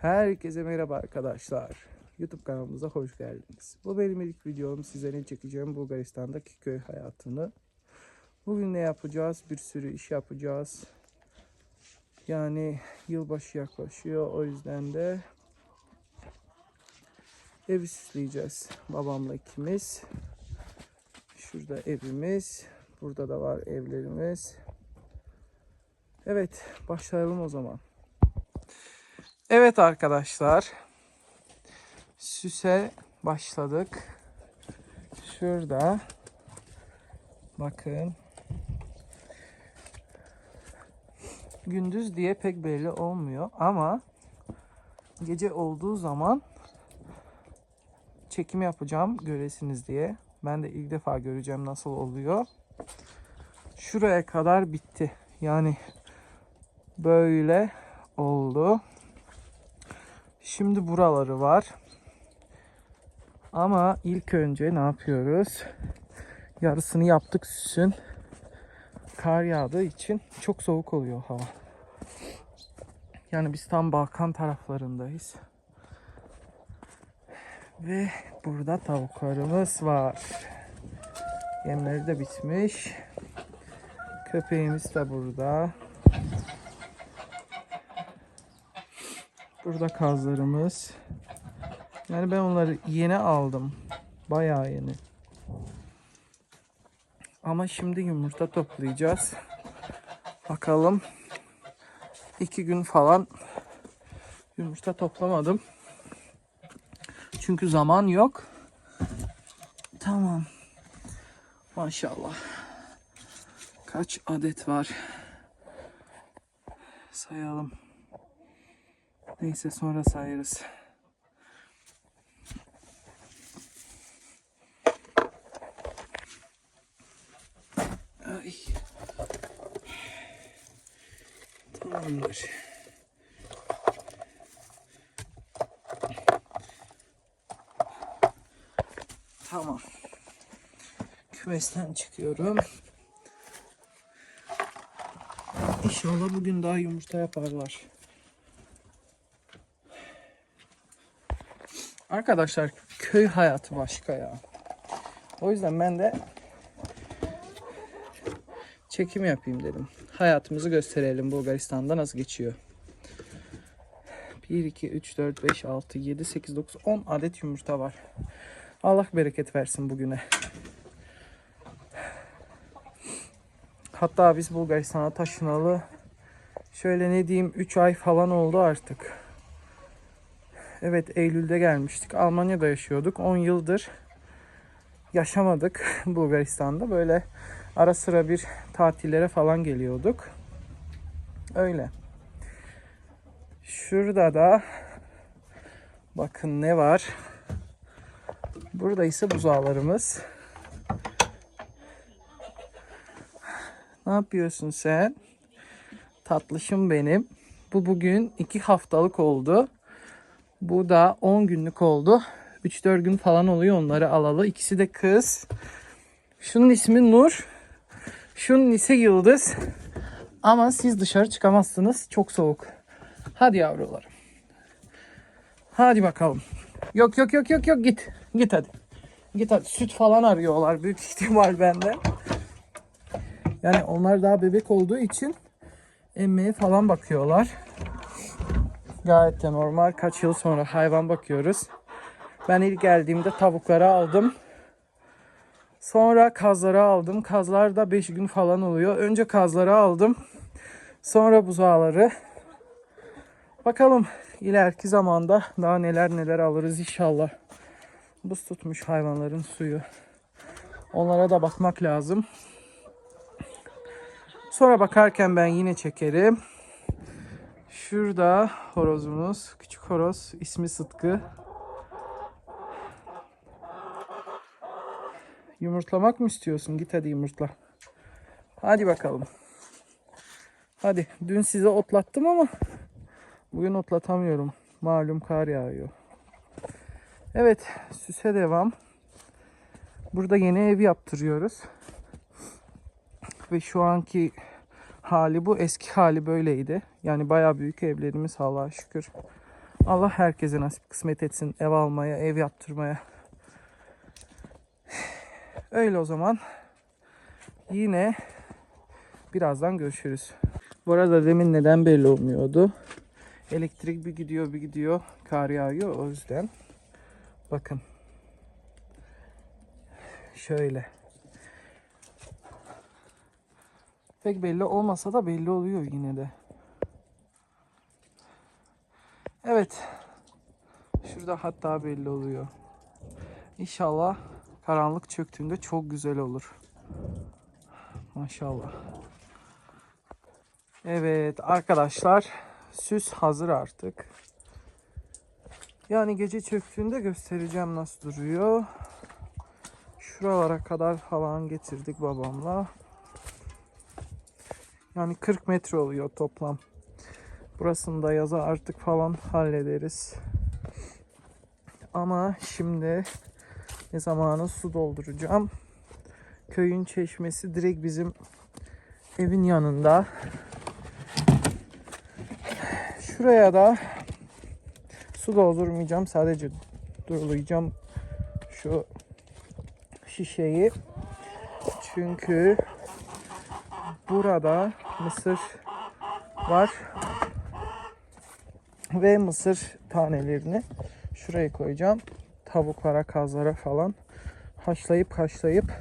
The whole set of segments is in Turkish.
Herkese merhaba arkadaşlar. YouTube kanalımıza hoş geldiniz. Bu benim ilk videom. Size ne çekeceğim Bulgaristan'daki köy hayatını. Bugün ne yapacağız? Bir sürü iş yapacağız. Yani yılbaşı yaklaşıyor. O yüzden de evi süsleyeceğiz. Babamla ikimiz. Şurada evimiz. Burada da var evlerimiz. Evet, başlayalım o zaman. Evet arkadaşlar. Süse başladık. Şurada. Bakın. Gündüz diye pek belli olmuyor ama gece olduğu zaman çekim yapacağım göresiniz diye. Ben de ilk defa göreceğim nasıl oluyor. Şuraya kadar bitti. Yani böyle oldu. Şimdi buraları var. Ama ilk önce ne yapıyoruz? Yarısını yaptık süsün. Kar yağdığı için çok soğuk oluyor hava. Yani biz tam Balkan taraflarındayız. Ve burada tavuklarımız var. Yemleri de bitmiş. Köpeğimiz de burada. Burada kazlarımız. Yani ben onları yeni aldım. Bayağı yeni. Ama şimdi yumurta toplayacağız. Bakalım. iki gün falan yumurta toplamadım. Çünkü zaman yok. Tamam. Maşallah. Kaç adet var? Sayalım. Neyse sonra sayarız. Ay. Tamamdır. Tamam. Kümesten çıkıyorum. İnşallah bugün daha yumurta yaparlar. Arkadaşlar köy hayatı başka ya. O yüzden ben de çekim yapayım dedim. Hayatımızı gösterelim Bulgaristan'da nasıl geçiyor. 1, 2, 3, 4, 5, 6, 7, 8, 9, 10 adet yumurta var. Allah bereket versin bugüne. Hatta biz Bulgaristan'a taşınalı şöyle ne diyeyim 3 ay falan oldu artık. Evet Eylül'de gelmiştik. Almanya'da yaşıyorduk. 10 yıldır yaşamadık Bulgaristan'da. Böyle ara sıra bir tatillere falan geliyorduk. Öyle. Şurada da bakın ne var. Burada ise buzağlarımız. Ne yapıyorsun sen? Tatlışım benim. Bu bugün iki haftalık oldu. Bu da 10 günlük oldu. 3-4 gün falan oluyor onları alalı. İkisi de kız. Şunun ismi Nur. Şunun ise Yıldız. Ama siz dışarı çıkamazsınız. Çok soğuk. Hadi yavrularım. Hadi bakalım. Yok yok yok yok yok git. Git hadi. Git hadi. Süt falan arıyorlar büyük ihtimal bende. Yani onlar daha bebek olduğu için emmeye falan bakıyorlar. Gayet de normal. Kaç yıl sonra hayvan bakıyoruz. Ben ilk geldiğimde tavukları aldım. Sonra kazları aldım. Kazlar da 5 gün falan oluyor. Önce kazları aldım. Sonra buzağları. Bakalım ileriki zamanda daha neler neler alırız inşallah. Buz tutmuş hayvanların suyu. Onlara da bakmak lazım. Sonra bakarken ben yine çekerim. Şurada horozumuz. Küçük horoz. ismi Sıtkı. Yumurtlamak mı istiyorsun? Git hadi yumurtla. Hadi bakalım. Hadi. Dün size otlattım ama bugün otlatamıyorum. Malum kar yağıyor. Evet. Süse devam. Burada yeni ev yaptırıyoruz. Ve şu anki hali bu. Eski hali böyleydi. Yani bayağı büyük evlerimiz Allah'a şükür. Allah herkese nasip kısmet etsin ev almaya, ev yaptırmaya. Öyle o zaman. Yine birazdan görüşürüz. Bu arada demin neden belli olmuyordu? Elektrik bir gidiyor bir gidiyor. Kar yağıyor o yüzden. Bakın. Şöyle. Pek belli olmasa da belli oluyor yine de. Evet. Şurada hatta belli oluyor. İnşallah karanlık çöktüğünde çok güzel olur. Maşallah. Evet arkadaşlar süs hazır artık. Yani gece çöktüğünde göstereceğim nasıl duruyor. Şuralara kadar falan getirdik babamla. Yani 40 metre oluyor toplam. Burasını da yaza artık falan hallederiz. Ama şimdi ne zamanı su dolduracağım. Köyün çeşmesi direkt bizim evin yanında. Şuraya da su doldurmayacağım. Sadece durulayacağım şu şişeyi. Çünkü burada mısır var. Ve mısır tanelerini şuraya koyacağım. Tavuklara, kazlara falan haşlayıp haşlayıp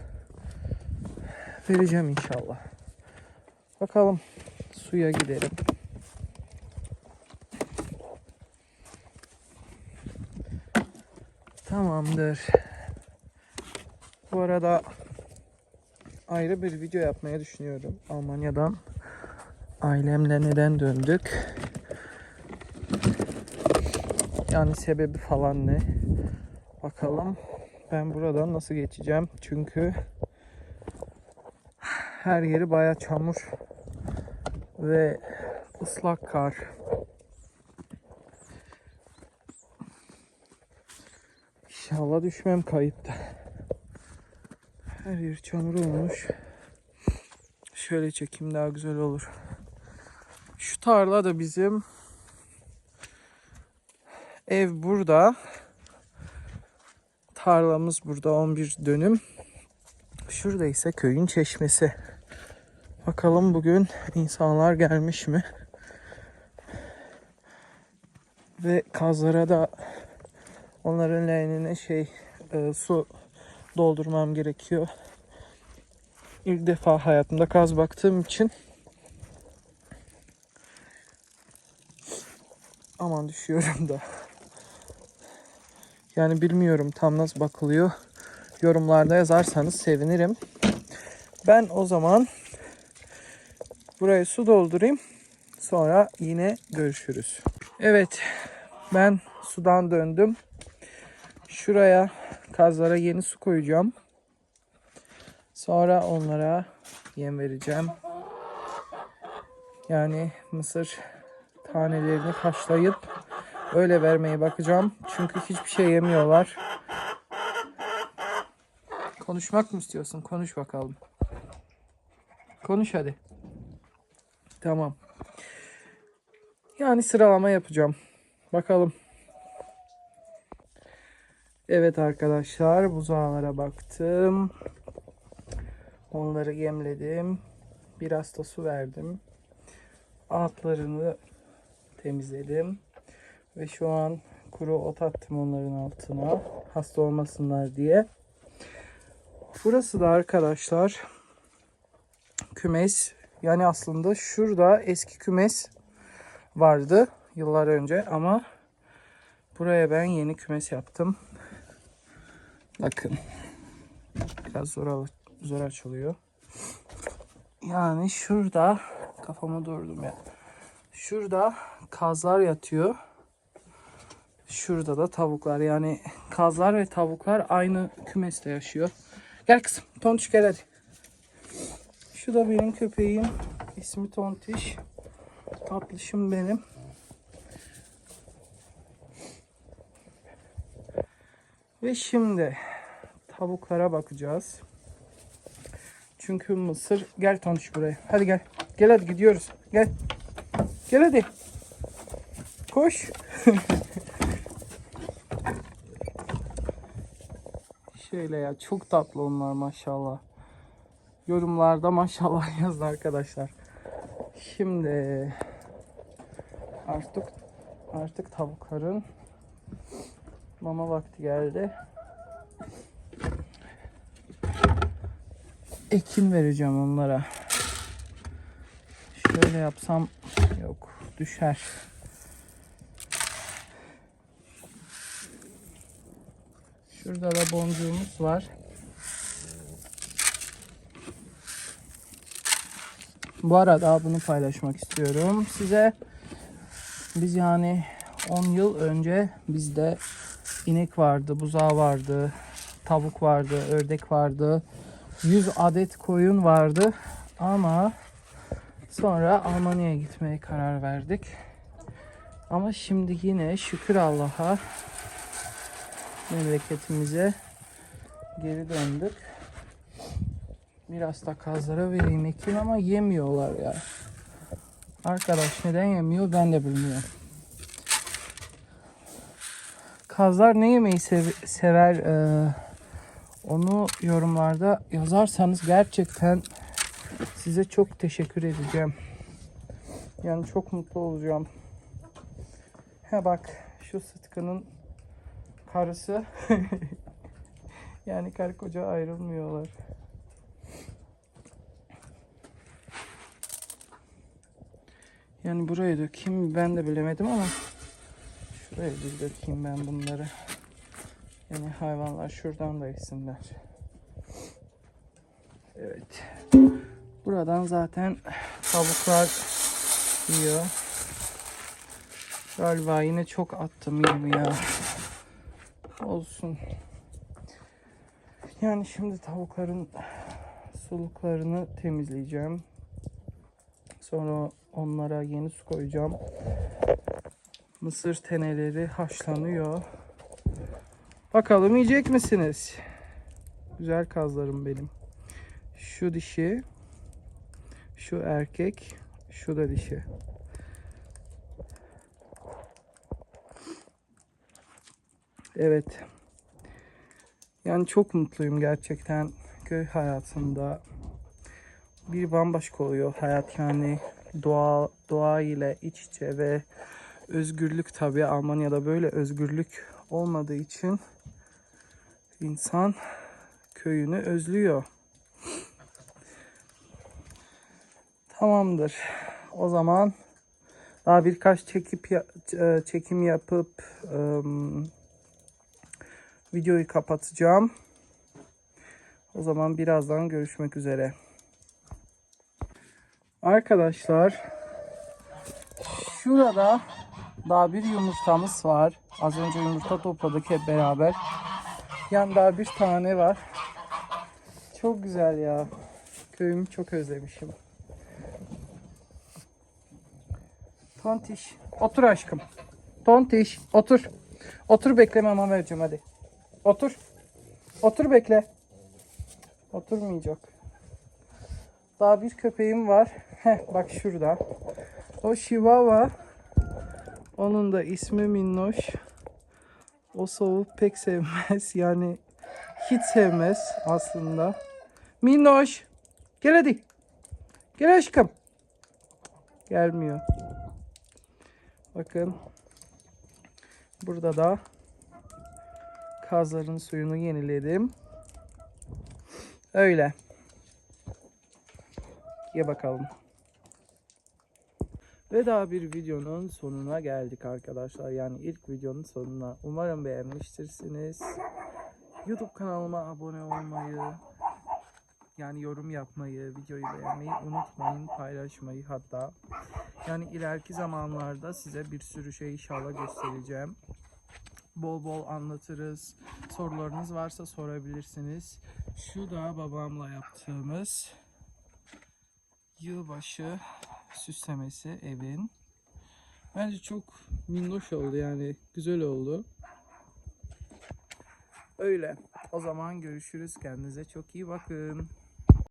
vereceğim inşallah. Bakalım suya gidelim. Tamamdır. Bu arada ayrı bir video yapmaya düşünüyorum. Almanya'dan ailemle neden döndük? Yani sebebi falan ne? Bakalım. Ben buradan nasıl geçeceğim? Çünkü her yeri baya çamur ve ıslak kar. İnşallah düşmem kayıpta. Her yer çamur olmuş. Şöyle çekim daha güzel olur. Şu tarla da bizim ev burada. Tarlamız burada 11 dönüm. Şurada ise köyün çeşmesi. Bakalım bugün insanlar gelmiş mi? Ve kazlara da onların leğenine şey e, su doldurmam gerekiyor. İlk defa hayatımda kaz baktığım için aman düşüyorum da. Yani bilmiyorum tam nasıl bakılıyor. Yorumlarda yazarsanız sevinirim. Ben o zaman buraya su doldurayım. Sonra yine görüşürüz. Evet. Ben sudan döndüm. Şuraya kazlara yeni su koyacağım. Sonra onlara yem vereceğim. Yani mısır tanelerini haşlayıp öyle vermeye bakacağım. Çünkü hiçbir şey yemiyorlar. Konuşmak mı istiyorsun? Konuş bakalım. Konuş hadi. Tamam. Yani sıralama yapacağım. Bakalım. Evet arkadaşlar buzağlara baktım. Onları yemledim. Biraz da su verdim. Altlarını temizledim. Ve şu an kuru ot attım onların altına. Hasta olmasınlar diye. Burası da arkadaşlar kümes. Yani aslında şurada eski kümes vardı yıllar önce ama buraya ben yeni kümes yaptım. Bakın. Biraz zor, zor açılıyor. Yani şurada kafama durdum ya. Şurada kazlar yatıyor. Şurada da tavuklar. Yani kazlar ve tavuklar aynı kümeste yaşıyor. Gel kızım. Tontiş gel hadi. Şu da benim köpeğim. İsmi Tontiş. Tatlışım benim. Ve şimdi tavuklara bakacağız. Çünkü mısır... Gel Tontiş buraya. Hadi gel. Gel hadi gidiyoruz. Gel. Gel hadi. Koş. Şöyle ya çok tatlı onlar maşallah. Yorumlarda maşallah yazın arkadaşlar. Şimdi artık artık tavukların mama vakti geldi. Ekin vereceğim onlara. Şöyle yapsam yok düşer. Şurada da boncuğumuz var. Bu arada bunu paylaşmak istiyorum size. Biz yani 10 yıl önce bizde inek vardı, buzağı vardı, tavuk vardı, ördek vardı. 100 adet koyun vardı ama sonra Almanya'ya gitmeye karar verdik. Ama şimdi yine şükür Allah'a memleketimize geri döndük. Biraz da kazlara vereyim ekeyim ama yemiyorlar ya. Arkadaş neden yemiyor ben de bilmiyorum. Kazlar ne yemeyi sev- sever eee, onu yorumlarda yazarsanız gerçekten size çok teşekkür edeceğim. Yani çok mutlu olacağım. He bak şu Sıtkı'nın karısı. yani karı koca ayrılmıyorlar. Yani buraya dökeyim ben de bilemedim ama şuraya bir dökeyim ben bunları. Yani hayvanlar şuradan da yesinler. Evet. Buradan zaten tavuklar yiyor. Galiba yine çok attım yemi ya. Olsun. Yani şimdi tavukların suluklarını temizleyeceğim. Sonra onlara yeni su koyacağım. Mısır teneleri haşlanıyor. Bakalım yiyecek misiniz? Güzel kazlarım benim. Şu dişi, şu erkek, şu da dişi. Evet. Yani çok mutluyum gerçekten köy hayatında. Bir bambaşka oluyor hayat yani doğa doğa ile iç içe ve özgürlük tabii Almanya'da böyle özgürlük olmadığı için insan köyünü özlüyor. Tamamdır. O zaman daha birkaç çekip e, çekim yapıp ım, videoyu kapatacağım. O zaman birazdan görüşmek üzere. Arkadaşlar şurada daha bir yumurtamız var. Az önce yumurta topladık hep beraber. Yan daha bir tane var. Çok güzel ya. Köyümü çok özlemişim. Tontiş. Otur aşkım. Tontiş. Otur. Otur bekle mama vereceğim hadi. Otur. Otur bekle. Oturmayacak. Daha bir köpeğim var. Heh, bak şurada. O Chihuahua. Onun da ismi Minnoş. O soğuk pek sevmez. Yani hiç sevmez aslında. Minnoş. Gel hadi. Gel aşkım. Gelmiyor. Bakın. Burada da kazların suyunu yeniledim. Öyle. Ye bakalım. Ve daha bir videonun sonuna geldik arkadaşlar. Yani ilk videonun sonuna. Umarım beğenmiştirsiniz. YouTube kanalıma abone olmayı, yani yorum yapmayı, videoyu beğenmeyi unutmayın, paylaşmayı hatta. Yani ileriki zamanlarda size bir sürü şey inşallah göstereceğim. Bol bol anlatırız. Sorularınız varsa sorabilirsiniz. Şu da babamla yaptığımız yılbaşı süslemesi evin. Bence çok minnoş oldu yani güzel oldu. Öyle. O zaman görüşürüz. Kendinize çok iyi bakın.